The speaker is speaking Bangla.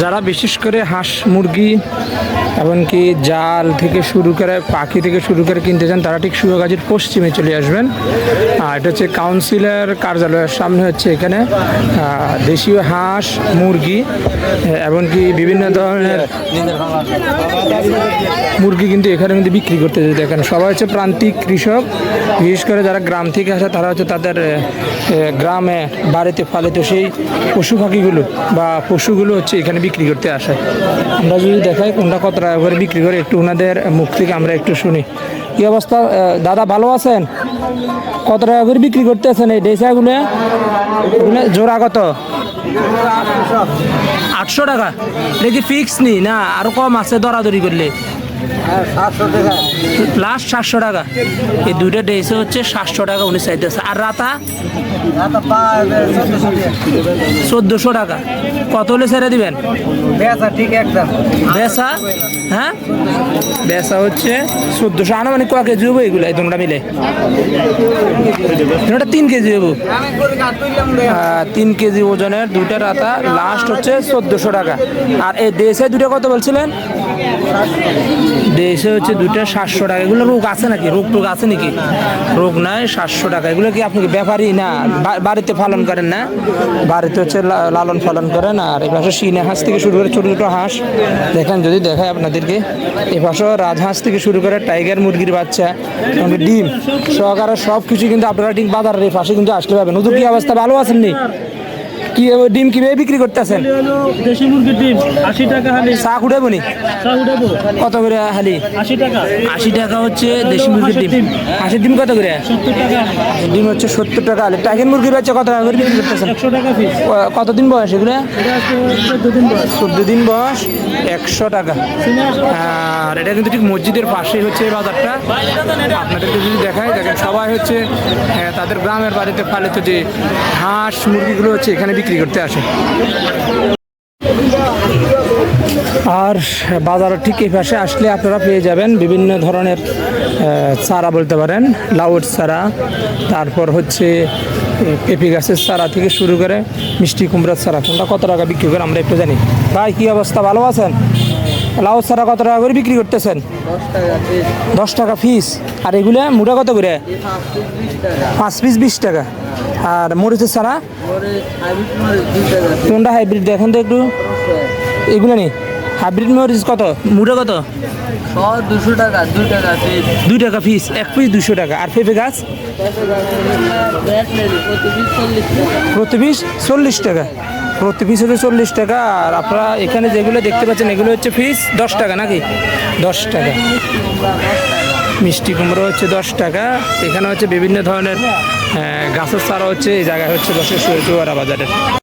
যারা বিশেষ করে হাঁস মুরগি এমনকি জাল থেকে শুরু করে পাখি থেকে শুরু করে কিনতে চান তারা ঠিক সুয়াগাজীর পশ্চিমে চলে আসবেন। আর এটা হচ্ছে কাউন্সিলের কার্যালয়ের সামনে হচ্ছে এখানে দেশীয় হাঁস, মুরগি এমনকি বিভিন্ন ধরনের মুরগি কিন্তু এখানে কিন্তু বিক্রি করতে দেখেন, সবাই হচ্ছে প্রান্তিক কৃষক। বিশেষ করে যারা গ্রাম থেকে আসে, তারা হচ্ছে তাদের গ্রামে, বাড়িতে পালিত সেই পশু পাখিগুলো বা পশুগুলো হচ্ছে এখানে বিক্রি করতে আসে। আমরা যদি দেখাই কোনটা কত টাকা করে বিক্রি করে, একটু ওনাদের মুখ থেকে আমরা একটু শুনি। কি অবস্থা? দাদা ভালো আছেন? কত টাকা করে বিক্রি করতে আছেন এই ডেসাগুলো জোড়া কত? আটশো টাকা। নাকি ফিক্স নি? না, আরও কম আছে দরাদরি করলে। লাস্ট সাতশো টাকা। এই দুইটা ডেসে হচ্ছে সাতশো টাকা উনি চাইতেছে আর রাতা? চোদ্দোশো টাকা। কত হলে ছেড়ে দিবেন? বেসা হ্যাঁ? বেসা হচ্ছে চোদ্দোশো। আনুমানিক ক কেজি হব এগুলো এই তোমরা মিলে? এটা তিন কেজি হব তিন কেজি ওজনের দুইটা রাতা। লাস্ট হচ্ছে চোদ্দোশো টাকা। আর এই দেশে দুটো কত বলছিলেন? দেশে হচ্ছে দুইটা সাতশো টাকা। এগুলো রোগ আছে নাকি? রোগ টোগ আছে নাকি? রোগ নাই, সাতশো টাকা। এগুলো কি আপনি ব্যাপারই না? বাড়িতে পালন করেন না? বাড়িতে হচ্ছে লালন পালন করেন আর এই পাশে হাঁস থেকে শুরু করে ছোটো ছোটো হাঁস। দেখেন, যদি দেখায় আপনাদেরকে এই পাশেও রাজহাঁস থেকে শুরু করে টাইগার, মুরগির বাচ্চা ডিম সহকারে সব কিছু কিন্তু আপনারা ঠিক বাজারের পাশে কিন্তু আসতে পারবেন। ওদের কি অবস্থা? ভালো আছেন নি? কি ডিম কীভাবে বিক্রি করতেছেন? দেশি মুরগির ডিম আশি টাকা হালি। চা খুঁড়াবো নি? চা উঠাবো কত করে হালি? আশি টাকা। আশি টাকা হচ্ছে দেশি মুরগির ডিম। হাঁসের ডিম কত করে? সত্তর টাকা। ডিম হচ্ছে সত্তর টাকা আলে টাইগার মুরগির বাচ্চা কত টাকা করে বিক্রি করতেছেন? একশো টাকা পিস কতদিন বয়স এগুলো? এটা আছে চোদ্দ দিন বয়স। চোদ্দ দিন বয়স একশো টাকা। আর এটা কিন্তু ঠিক মসজিদের পাশেই হচ্ছে এই বাজারটা। আপনাদেরকে যদি দেখায় দেখেন সবাই হচ্ছে আহ, তাদের গ্রামের বাড়িতে পালিত যে হাঁস মুরগিগুলো হচ্ছে এখানে বিক্রি করতে আসে। আর বাজারের ঠিক এই পাশে আসলে আপনারা পেয়ে যাবেন বিভিন্ন ধরনের চারা বলতে পারেন লাউড চারা, তারপর হচ্ছে পেঁপে গাছের চারা থেকে শুরু করে মিষ্টি কুমড়ার চারা। কোনটা কত টাকা বিক্রি করে আমরা একটু জানি। ভাই, কী অবস্থা? ভালো আছেন? লাউ চারা কত টাকা করে বিক্রি করতেছেন? দশ টাকা ফিস আর এগুলো মুটা কত করে? পাঁচ পিস বিশ টাকা। আর মরিচের চারা কোনটা হাইব্রিড দেখেন তো একটু। এগুলো নেই। হাইব্রিড মরিচ কত? মুটা কত? দুশো টাকা দুই টাকা দুই টাকা এক পিস দুশো টাকা। আর পেঁপে গাছ? প্রতি পিস চল্লিশ টাকা। প্রতি পিস হচ্ছে চল্লিশ টাকা। আর আপনারা এখানে যেগুলো দেখতে পাচ্ছেন, এগুলো হচ্ছে পিস দশ টাকা নাকি? দশ টাকা। মিষ্টি কুমড়ো হচ্ছে দশ টাকা। এখানে হচ্ছে বিভিন্ন ধরনের গাছের চারা হচ্ছে, এই জায়গায় হচ্ছে বসে চুয়ারা বাজারের